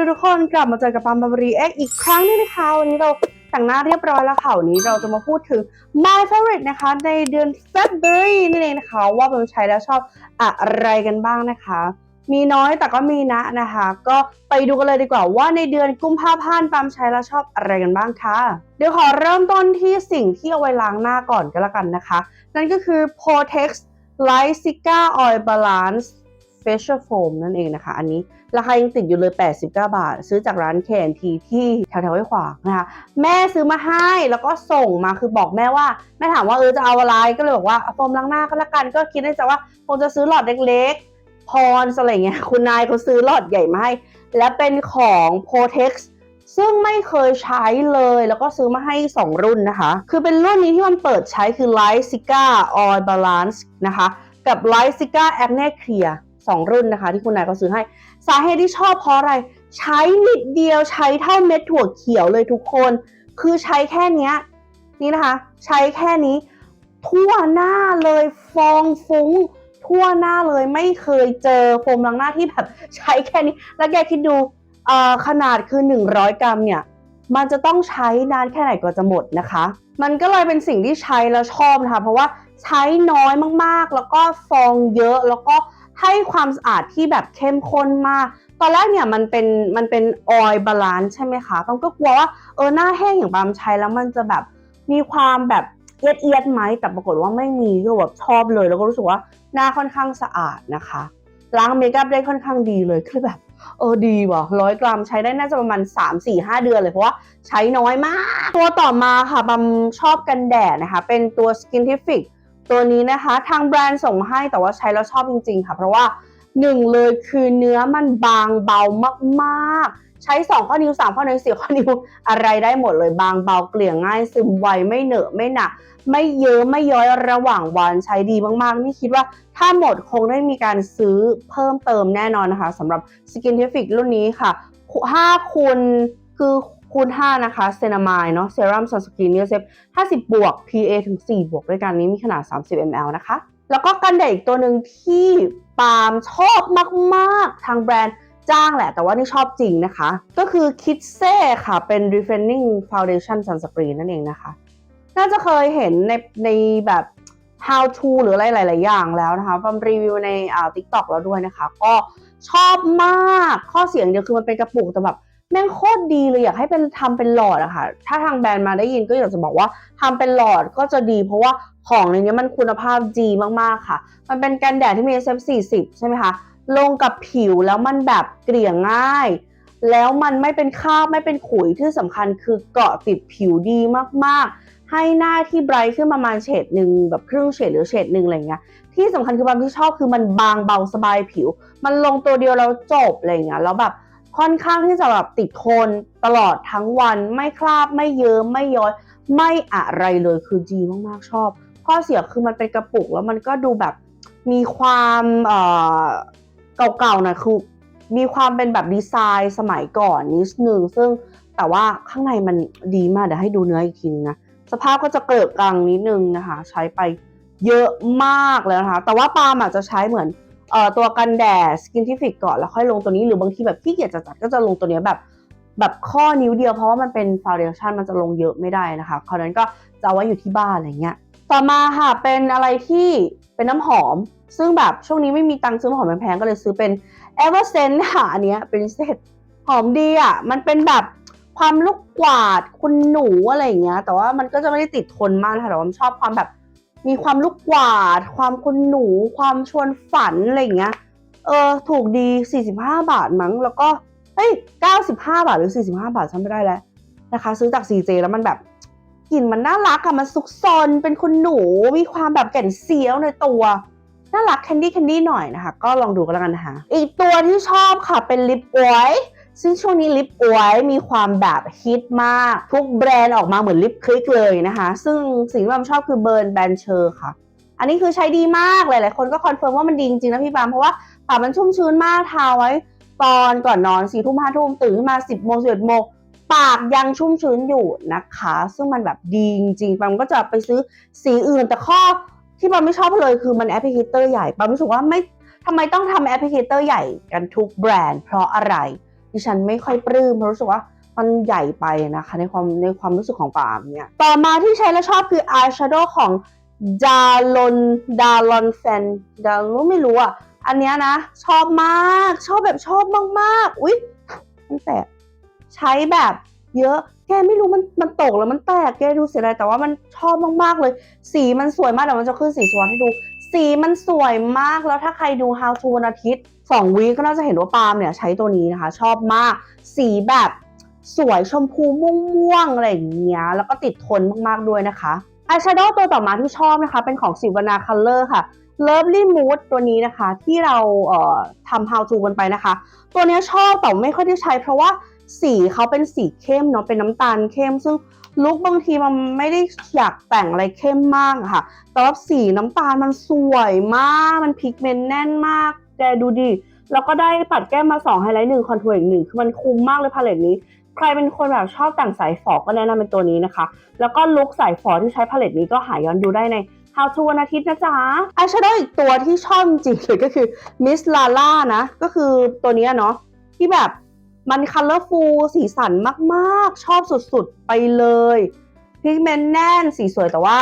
ดีทุกคนกลับมาเจอกับปามบารีเอ็กอีกครั้งนึงนะคะ วันนี้เราแต่งหน้าเรียบร้อยแล้วค่ะวันนี้เราจะมาพูดถึง my favorite นะคะ ในเดือน February นี่เองนะคะ ว่าปามใช้แล้วชอบอะไรกันบ้างนะคะ มีน้อยแต่ก็มีนะนะคะ ก็ไปดูกันเลยดีกว่าว่าในเดือนกุมภาพันธ์ปามใช้แล้วชอบอะไรกันบ้างค่ะเดี๋ยวขอเริ่มต้นที่สิ่งที่เอาไว้ล้างหน้าก่อนก็แล้วกันนะคะ นั่นก็คือ Protex Light Cica Oil Balance Facial Foam นั่นเองนะคะ อันนี้ ราคายังติดอยู่เลย 89 บาท ซื้อจากร้าน KNT ที่แถวๆห้วยขวางนะคะแม่ซื้อมาให้แล้วก็ส่งมาคือบอกแม่ว่า แม่ถามว่าเออจะเอาอะไรก็เลยบอกว่าโฟมล้างหน้าก็แล้วกันก็คิดในใจว่าคงจะซื้อหลอดเล็กๆพรอะไรเงี้ยคุณนายเขาซื้อหลอดใหญ่มาให้และเป็นของ Protex ซึ่งไม่เคยใช้เลยแล้วก็ซื้อมาให้ 2 รุ่นนะคะ คือเป็นรุ่นนี้ที่มันเปิดใช้คือ Light Cica Oil Balance นะคะ กับ Light Cica Acne Clear สองรุ่นนะคะ ที่คุณนายเขาซื้อให้ สาเหตุที่ชอบเพราะอะไร ใช้นิดเดียวใช้เท่าเม็ดถั่วเขียวเลยทุกคน คือใช้แค่เนี้ยนี่นะคะ ใช้แค่นี้ ทั่วหน้าเลยฟองฟุ้ง ทั่วหน้าเลยไม่เคยเจอโฟมล้างหน้าที่แบบใช้แค่นี้ แล้วแกคิดดูขนาดคือ 100 กรัมเนี่ยมันจะต้องใช้นานแค่ไหนกว่าจะหมดนะคะ มันก็เลยเป็นสิ่งที่ใช้แล้วชอบนะคะ เพราะว่าใช้น้อยมากๆ แล้วก็ฟองเยอะ แล้วก็ ให้ความสะอาดที่แบบเข้มข้นมาก ตอนแรกเนี่ยมันเป็นมันเป็นออยล์บาลานซ์ใช่ไหมคะต้องก็กลัวว่าเออหน้าแห้งอย่างปามใช้แล้วมันจะแบบมีความแบบเอียดเอียดๆไหมแต่ปรากฏว่าไม่มีก็แบบชอบเลย แล้วก็รู้สึกว่าหน้าค่อนข้างสะอาดนะคะ ล้างเมคอัพได้ค่อนข้างดีเลยคือแบบเออดีว่ะร้อยกรัมใช้ได้น่าจะประมาณ 3 4 5 เดือนเลยเพราะว่าใช้น้อยมาก ตัวต่อมาค่ะบัมชอบกันแดดนะคะ เป็นตัว Skintific ตัวนี้นะคะทางแบรนด์ส่งให้แต่ว่าใช้แล้วชอบจริง ๆ ค่ะ เพราะว่าหนึ่งเลยคือเนื้อมันบางเบามากๆ ใช้ 2 ข้อนิ้ว 3 ข้อนิ้ว4ข้อนิ้วอะไรได้หมดเลยบางเบาเกลี่ยง่ายซึมไวไม่เหนอะไม่หนักไม่เยอะไม่ย้อยระหว่างวันใช้ดีมากๆ นี่คิดว่าถ้าหมดคงได้มีการซื้อเพิ่มเติมแน่นอนนะคะสำหรับ Skintific รุ่นนี้ค่ะ5คูณคือ คูณ 5 นะคะเซนามายเนาะเซรั่มซันสกรีนเนเซฟ50 บวก PA ถึง 4 บวกด้วยกันนี้มีขนาด 30 ml นะคะ แล้วก็กันแดดอีกตัวหนึ่งที่ปาล์มชอบมาก ๆ ทางแบรนด์จ้างแหละ แต่ว่านี่ชอบจริงนะคะ ก็คือ k i d s e ค่ะ เป็น Refining Foundation Sunscreen นั่นเองนะคะ น่าจะเคยเห็นในในแบบ how to หรืออะไรหลาย ๆ อย่างแล้วนะคะปั๊มรีวิวในอ่า TikTok แล้วด้วยนะคะ ก็ชอบมากข้อเสียงเดียวคือมันเป็นกระปุกแต่แบบ แม่งโคตรดีเลยอยากให้เป็นทำเป็นหลอดอะค่ะ ถ้าทางแบรนด์มาได้ยินก็อยากจะบอกว่าทำเป็นหลอดก็จะดี เพราะว่าของในนี้มันคุณภาพดีมากๆค่ะ มันเป็นกันแดดที่มี SPF 40 ใช่ไหมคะ ลงกับผิวแล้วมันแบบเกลี่ยง่าย แล้วมันไม่เป็นคราบไม่เป็นขุยที่สำคัญคือเกาะติดผิวดีมากๆ ให้หน้าที่ไบรท์ขึ้นประมาณเฉดหนึ่งแบบครึ่งเฉดหรือเฉดหนึ่งอะไรเงี้ย ที่สำคัญคือบางที่ชอบคือมันบางเบาสบายผิว มันลงตัวเดียวแล้วจบอะไรเงี้ยแล้วแบบ ค่อนข้างที่จะแบบติดทนตลอดทั้งวันไม่คราบไม่เยิ้มไม่ย้อยไม่อะไรเลยคือดีมากๆชอบ ข้อเสียคือมันเป็นกระปุกแล้วมันก็ดูแบบมีความเอ่อเก่าๆน่อยคือมีความเป็นแบบดีไซน์สมัยก่อนนิดนึงซึ่งแต่ว่าข้างในมันดีมากเดี๋ยวให้ดูเนื้ออีกทีนึงนะสภาพก็จะเกลือกลางนิดนึงนะคะ ใช้ไปเยอะมากแล้วนะคะ แต่ว่าปาล์มอาจจะใช้เหมือน ตัวกันแดดสกินทิฟิกก่อนแล้วค่อยลงตัวนี้หรือบางทีแบบขี้เกียจจัดก็จะลงตัวนี้แบบแบบข้อนิ้วเดียวเพราะว่ามันเป็นฟาวเดชั่นมันจะลงเยอะไม่ได้นะคะคราวนั้นก็จะไว้อยู่ที่บ้านอะไรเงี้ยต่อมาค่ะเป็นอะไรที่เป็นน้ำหอม ซึ่งแบบช่วงนี้ไม่มีตังค์ซื้อน้ำหอมแพงๆก็เลยซื้อเป็น e v e r s e n t ค่ะอันเนี้ยเป็นเซตหอมดีอะมันเป็นแบบความลูกกวาดคุณหนูอะไรอย่างเงี้ยแต่ว่ามันก็จะไม่ได้ติดทนมากนะคะแต่ว่าชอบความแบบ มีความลูกกวาด ความคุณหนู ความชวนฝันอะไรอย่างเงี้ย เออ ถูกดี 45 บาทมั้ง แล้วก็ เฮ้ย 95 บาทหรือ 45 บาทจำไม่ได้แล้วนะคะ ซื้อจาก CJ แล้วมันแบบกลิ่นมันน่ารักอะมันซุกซน เป็นคุณหนู มีความแบบแก่นเซียวในตัว น่ารักแคนดี้แคนดี้หน่อยนะคะ ก็ลองดูกันแล้วกันนะคะ อีกตัวที่ชอบค่ะเป็นลิปออยล์ ซึ่งช่วงนี้ลิปออยล์มีความแบบฮิตมาก ทุกแบรนด์ออกมาเหมือนลิปคลิกเลยนะคะ ซึ่งสิ่งที่ผมชอบคือเบิร์นแบนเชอร์ค่ะ อันนี้คือใช้ดีมากหลายๆคนก็คอนเฟิร์มว่ามันดีจริงๆนะพี่ปามเพราะว่าปากมันชุ่มชื้นมากทาไว้ ตอนก่อนนอนสี่ทุ่มห้าทุ่มตื่นขึ้นมาสิบโมงสิบเอ็ดโมงปากยังชุ่มชื้นอยู่นะคะ ซึ่งมันแบบดีจริงๆปามก็จะไปซื้อสีอื่นแต่ข้อที่ปามไม่ชอบเลยคือมันแอปพลิเคเตอร์ใหญ่ปามรู้สึกว่าไม่ทำไมต้องทำแอปพลิเคเตอร์ใหญ่กันทุกแบรนด์เพราะอะไร ดิฉันไม่ค่อยปลื้มเพราะรู้สึกว่ามันใหญ่ไปนะคะ ในความในความรู้สึกของปาล์มเนี่ย ต่อมาที่ใช้แล้วชอบคือ eyeshadow ของดาลอนดาลอนแฟนดาลอนไม่รู้อะ อันเนี้ยนะ ชอบมากชอบแบบชอบมากๆอุ๊ยมันแตกใช้แบบเยอะแกไม่รู้มันมันตกแล้วมันแตกแกดูเสียดายแต่ว่ามันชอบมากๆเลย สีมันสวยมากเดี๋ยวมันจะขึ้นสีสวรรค์ให้ดู สีมันสวยมากแล้วถ้าใครดู How to วันอาทิตย์สองวีก็น่าจะเห็นว่าปาล์มเนี่ยใช้ตัวนี้นะคะ ชอบมาก สีแบบสวยชมพูม่วงๆอะไรอย่างเงี้ยแล้วก็ติดทนมากๆด้วยนะคะอายแชโดว์ตัวต่อมาที่ชอบนะคะ เป็นของสิวนาคัลเลอร์ค่ะ Lovely Mood ตัวนี้นะคะ ที่เราเอ่อทำ how to กันไปนะคะ ตัวเนี้ยชอบแต่ไม่ค่อยได้ใช้เพราะว่า สีเขาเป็นสีเข้มเนาะเป็นน้ำตาลเข้ม ซึ่งลุคบางทีมันไม่ได้อยากแต่งอะไรเข้มมากค่ะแต่ว่าสีน้ำตาลมันสวยมาก มันพิกเมนต์แน่นมากแกดูดิแล้วก็ได้ปัดแก้มมา2ไฮไลท์หนึ่งคอนทัวร์อีกหนึ่งคือมันคุ้มมากเลยพาเลตนี้ ใครเป็นคนแบบชอบแต่งสายฝอก็แนะนำเป็นตัวนี้นะคะ แล้วก็ลุคสายฝอที่ใช้พาเลตนี้ก็หาย้อนดูได้ใน How to วันอาทิตย์นะจ๊ะอายแชโดว์อีกตัวที่ชอบจริงๆเลยก็คือ Miss Lala นะ ก็คือตัวนี้เนาะที่แบบ มันคัลเลอร์ฟูลสีสันมาก ๆ ชอบสุด ๆ ไปเลยพิกเมนต์แน่นสีสวยแต่ว่า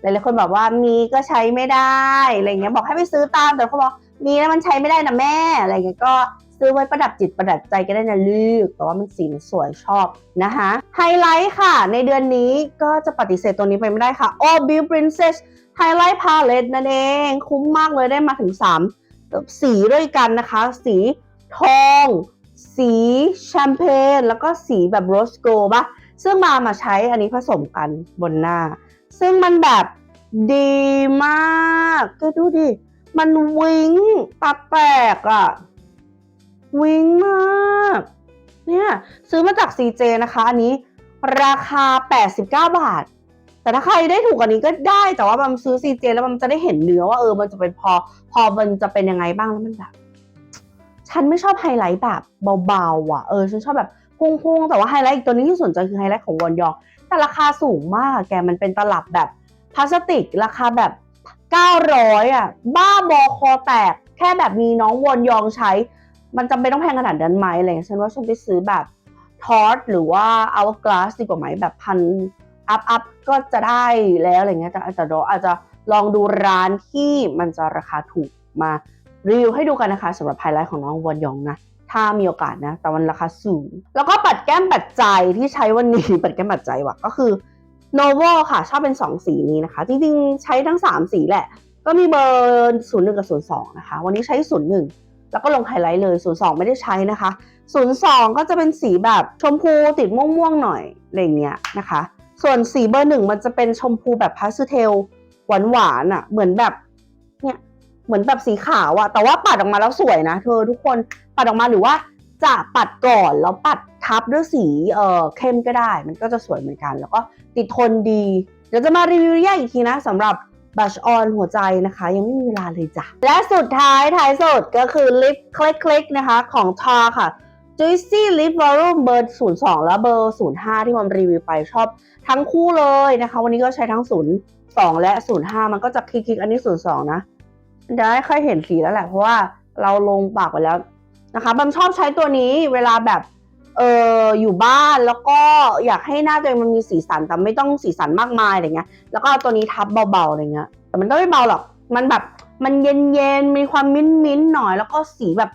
หลาย ๆ คนบอกว่ามีก็ใช้ไม่ได้อะไรเงี้ยบอกให้ไปซื้อตามแต่เขาบอกมีแล้วมันใช้ไม่ได้นะแม่อะไรเงี้ยก็ซื้อไว้ประดับจิตประดับใจก็ได้นะลูกแต่ว่ามันสีมันสวยชอบนะคะไฮไลท์ค่ะ ในเดือนนี้ก็จะปฏิเสธตัวนี้ไปไม่ได้ค่ะ All Beauty Princess Highlight Palette นั่นเอง คุ้มมากเลยได้มาถึง 3 สีด้วยกันนะคะ สีทอง สีแชมเปญแล้วก็สีแบบโรสโกลปะซึ่งมามาใช้อันนี้ผสมกันบนหน้า ซึ่งมันแบบดีมากก็ดูดิ มันวิงตาแตกอะวิงมาก เนี่ย ซื้อมาจาก CJ นะคะ อันนี้ราคา 89 บาท แต่ถ้าใครได้ถูกกว่านี้ก็ได้แต่ว่าบัมซื้อ CJ แล้วบัมจะได้เห็นเนื้อว่าเออมันจะเป็นพอ พอมันจะเป็นยังไงบ้างแล้วมันแบบ ฉันไม่ชอบไฮไลท์แบบเบาๆอะเออฉันชอบแบบพุ่งๆแต่ว่าไฮไลท์อีกตัวนี้ที่สนใจคือไฮไลท์ของวอนยอง แต่ราคาสูงมากแกมันเป็นตลับแบบพลาสติก ราคาแบบ 900อะบ้าบอคอแตก แค่แบบมีน้องวอนยองใช้ มันจำเป็นต้องแพงขนาดนั้นไหมอะไรเงี้ยฉันว่าฉันไปซื้อแบบทอร์ตหรือว่า hourglass ดีกว่าไหมแบบพันอัพอัพก็จะได้แล้วอะไรเงี้ยแต่อาจจะรออาจจะลองดูร้านที่มันจะราคาถูกมา รีวิวให้ดูกันนะคะสำหรับไฮไลท์ของน้องวอนยองนะถ้ามีโอกาสนะ แต่มันราคาสูง แล้วก็ปัดแก้มปัดใจที่ใช้วันนี้ ปัดแก้มปัดใจว่ะก็คือ Novo ค่ะ ชอบเป็น 2 สีนี้นะคะ จริงๆ ใช้ทั้ง 3 สีแหละ ก็มีเบอร์01กับ02นย์สองนะคะ วันนี้ใช้01แล้วก็ลงไฮไลท์เลย02ไม่ได้ใช้นะคะ02ก็จะเป็นสีแบบชมพูติดม่วงๆหน่อยอะไรเงี้ยนะคะ ส่วนสีเบอร์หนึ่งมันจะเป็นชมพูแบบพาสเทลหวานๆอะเหมือนแบบ เหมือนแบบสีขาวอะแต่ว่าปัดออกมาแล้วสวยนะเธอทุกคนปัดออกมาหรือว่าจะปัดก่อนแล้วปัดทับด้วยสีเอ่อเข้มก็ได้ มันก็จะสวยเหมือนกัน แล้วก็ติดทนดี เดี๋ยวจะมารีวิวแยกอีกทีนะสำหรับบัชออนหัวใจนะคะ ยังไม่มีเวลาเลยจ้ะ และสุดท้ายท้ายสุดก็คือลิปคลิกคลิกนะคะของทาค่ะ Juicy Lip Volume เบอร์ 02 และเบอร์ 05 ที่มันรีวิวไปชอบทั้งคู่เลยนะคะ วันนี้ก็ใช้ทั้ง 02 และ 05 มันก็จะคลิกๆอันนี้ 02 นะ จะไม่ค่อยเห็นสีแล้วแหละ เพราะว่าเราลงปากไปแล้วนะคะบัมชอบใช้ตัวนี้เวลาแบบเอออยู่บ้านแล้วก็อยากให้หน้าตัวเองมันมีสีสันแต่ไม่ต้องสีสันมากมายอะไรเงี้ย แล้วก็เอาตัวนี้ทับเบาๆอะไรเงี้ย แต่มันก็ไม่เบาหรอก มันแบบมันเย็นๆ มีความมิ้นๆหน่อย แล้วก็สีแบบ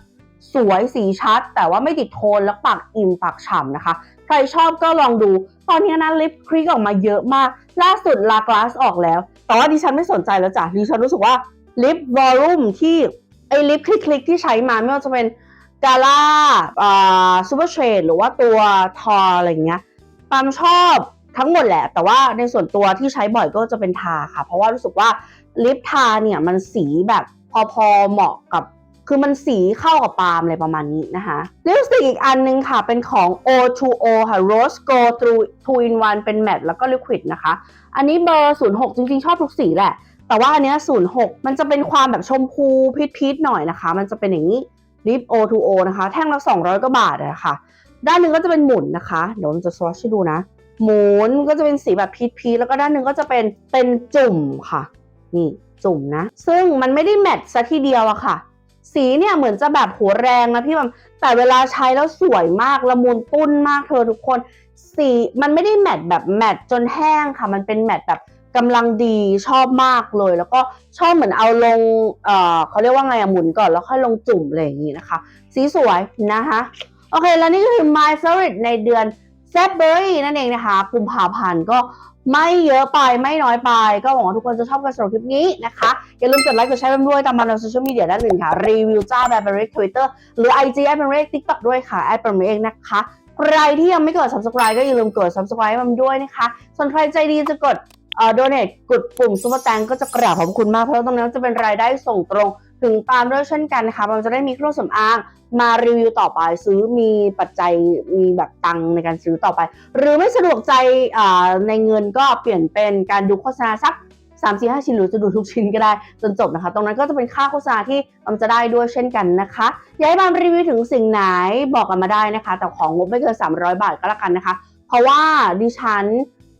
สวยสีชัด แต่ว่าไม่ติดโทนแล้วปากอิ่มปากฉ่ำนะคะ ใครชอบก็ลองดู ตอนนี้นะลิปคลิกออกมาเยอะมาก ล่าสุดลากลาสออกแล้ว แต่ว่าดิฉันไม่สนใจแล้วจ้ะดิฉันรู้สึกว่า ลิปวอลลุ่มที่ไอลิปคลิกคลิกที่ใช้มาไม่ว่าจะเป็นกาล่าอ่าซูเปอร์เทรดหรือว่าตัวทออะไรเงี้ยปามชอบทั้งหมดแหละ แต่ว่าในส่วนตัวที่ใช้บ่อยก็จะเป็นทาค่ะ เพราะว่ารู้สึกว่าลิปทาเนี่ยมันสีแบบพอๆเหมาะกับคือมันสีเข้ากับปาล์มอะไรประมาณนี้นะคะลิปสติกอีกอันนึงค่ะ เป็นของ O2O ค่ะ Rose Gold Through 2 in 1เป็นแมตต์แล้วก็ลิควิดนะคะ อันนี้เบอร์ 06 จริงๆ ชอบทุกสีแหละ แต่ว่าอันเนี้ย06มันจะเป็นความแบบชมพูพีชๆหน่อยนะคะ มันจะเป็นอย่างนี้ลิป O2O นะคะ แท่งละ200กว่าบาทอะคะ ด้านหนึ่งก็จะเป็นหมุนนะคะ เดี๋ยวผมจะสวอชให้ดูนะ หมุนก็จะเป็นสีแบบพีชพีแล้วก็ด้านหนึ่งก็จะเป็นเป็นจุ่มค่ะ นี่จุ่มนะ ซึ่งมันไม่ได้แมทซะทีเดียวอะค่ะ สีเนี่ยเหมือนจะแบบหัวแรงนะพี่บัมแต่เวลาใช้แล้วสวยมากละมุนตุ้นมากเธอทุกคน สีมันไม่ได้แมตต์แบบแมตต์จนแห้งค่ะ มันเป็นแมตต์แบบ กำลังดีชอบมากเลย แล้วก็ชอบเหมือนเอาลงเอ่อเขาเรียกว่าไงอะหมุนก่อนแล้วค่อยลงจุ่มอะไรอย่างงี้นะคะ สีสวยนะคะโอเค แล้วนี่ก็คือ my favorite ในเดือน February นั่นเองนะคะกุมภาพันธ์ก็ไม่เยอะไปไม่น้อยไป ก็หวังว่าทุกคนจะชอบกันสำหรับคลิปนี้นะคะ อย่าลืมกดไลค์กดแชร์กันด้วยตามมาในโซเชียลมีเดียด้านอื่นค่ะ รีวิวจ้าแบบเบรกทวิตเตอร์หรือ IG แอปเบรกทิกต็อกด้วยค่ะแอปเบรกนะคะใครที่ยังไม่กด subscribe ก็อย่าลืมกด subscribe มันด้วยนะคะ ส่วนใครใจดีจะกด เอ่อ donate กดปุ่ม super thank ก็จะกราบขอบคุณมากเพราะตรงนั้นจะเป็นรายได้ส่งตรงถึงตามด้วยเช่นกันนะคะเราจะได้มีเครื่องสำอางมารีวิวต่อไปซื้อมีปัจจัยมีแบบตังในการซื้อต่อไป หรือไม่สะดวกใจอ่าในเงินก็เปลี่ยนเป็นการดูโฆษณาสัก3 4 5ชิ้นหรือจะดูทุกชิ้นก็ได้จนจบนะคะ ตรงนั้นก็จะเป็นค่าโฆษณาที่มันจะได้ด้วยเช่นกันนะคะอยากให้บามรีวิวถึงสิ่งไหนบอกกันมาได้นะคะ แต่ของงบไม่เกิน300 บาทก็แล้วกันนะคะ เพราะว่าดิฉัน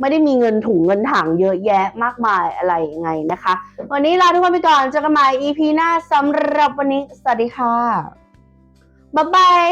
ไม่ได้มีเงินถุงเงินถังเยอะแยะมากมายอะไรยังไงนะคะ วันนี้ลาทุกคนไปก่อนเจอกันใหม่ EP หน้าสำหรับวันนี้ สวัสดีค่ะ บ๊ายบาย